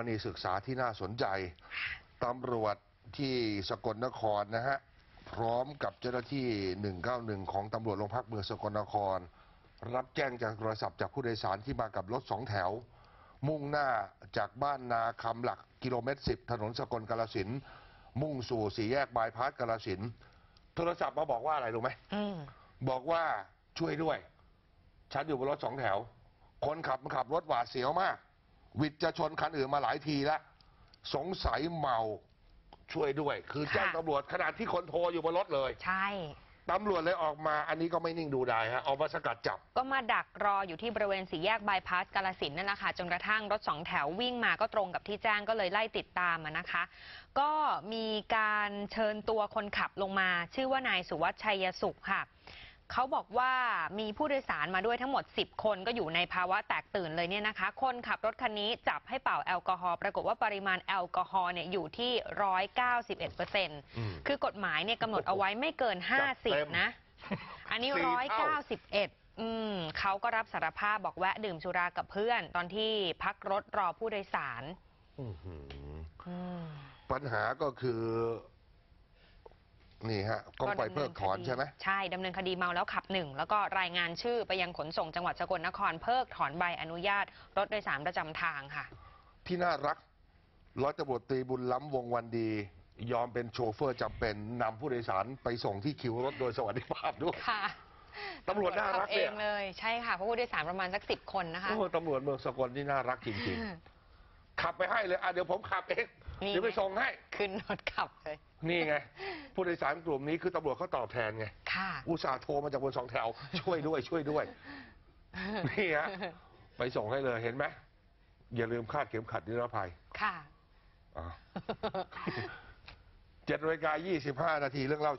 กรณีศึกษาที่น่าสนใจ ตำรวจที่สกลนครนะฮะ พร้อมกับเจ้าหน้าที่ 191 ของตำรวจโรงพักเมืองสกลนคร รับแจ้งจากโทรศัพท์จากผู้โดยสารที่มากับรถสองแถว มุ่งหน้าจากบ้านนาคำหลักกิโลเมตร 10 ถนนสกลกาลสินธุ์มุ่งสู่สี่แยกบายพาสกาลสินธุ์โทรศัพท์มาบอกว่าอะไรรู้ไหมอืมบอกว่าช่วยด้วย ฉันอยู่บนรถสองแถว คนขับมันขับรถหวาดเสียวมาก วิทย์จะชนคันอื่นมาหลายทีแล้วสงสัยเมาช่วยด้วย คือแจ้งค่ะตำรวจขณะที่คนโทรอยู่บนรถเลย ใช่ตำรวจเลยออกมาอันนี้ก็ไม่นิ่งดูได้ฮะเอามาสกัดจับ ก็มาดักรออยู่ที่บริเวณสี่แยกบายพาสกาลสินธุ์นั่นแหละค่ะจนกระทั่งรถสองแถววิ่งมาก็ตรงกับที่แจ้งก็เลยไล่ติดตามอะนะคะ ก็มีการเชิญตัวคนขับลงมา ชื่อว่านายสุวัชชัยสุขค่ะ เขาบอกว่ามีผู้โดยสารมาด้วยทั้งหมด 10 คนก็อยู่ในภาวะแตกตื่นเลยเนี่ยนะคะ คนขับรถคันนี้จับให้เป่าแอลกอฮอล์ปรากฏว่าปริมาณแอลกอฮอล์เนี่ยอยู่ที่ 191เปอร์เซ็นต์อืมคือกฎหมายเนี่ยกำหนดเอาไว้ไม่เกินจัดเต็ม50 นะ อันนี้สี่ร้อยเท่าเก้าสิบเอ็ดอืมเขาก็รับสารภาพบอกแวะดื่มสุรากับเพื่อน ตอนที่พักรถรอผู้โดยสารอื้อหืออืมปัญหาก็คือ นี่ฮะต้องไปดำเพิกถอนคดีใช่ไหมใช่ดำเนินคดีเมาแล้วขับหนึ่งแล้วก็รายงานชื่อไปยังขนส่งจังหวัดสกลนครเพิกถอนใบอนุญาต รถโดยสารประจำทางค่ะ ที่น่ารักร้อยตำรวจตรีบุญล้ำวงวันดี ยอมเป็นโชเฟอร์จำเป็นนำผู้โดยสารไปส่งที่คิวรถโดยสวัสดิภาพด้วยค่ะตำรวจน่ารักขับเอเนี่ยงเลยใช่ค่ะเพราะผู้โดยสารประมาณสักสิบคนนะคะโอ้ตำรวจเมืองสกลที่น่ารักจริงๆ ขับไปให้เลยอะเดี๋ยวผมขับเองนี่ เดี๋ยวไปส่งให้ ขึ้นรถขับเลย นี่ไง ผู้โดยสารกลุ่มนี้คือตำรวจเขาตอบแทนไง ค่ะ อุตส่าห์โทรมาจากบนสองแถว ช่วยด้วยช่วยด้วย นี่ฮะไปส่งให้เลยเห็นไหมอย่าลืมคาดเข็มขัดนิรภัยค่ะ อะเจ็ดนาฬิกายี่สิบห้านาทีเรื่องเล่า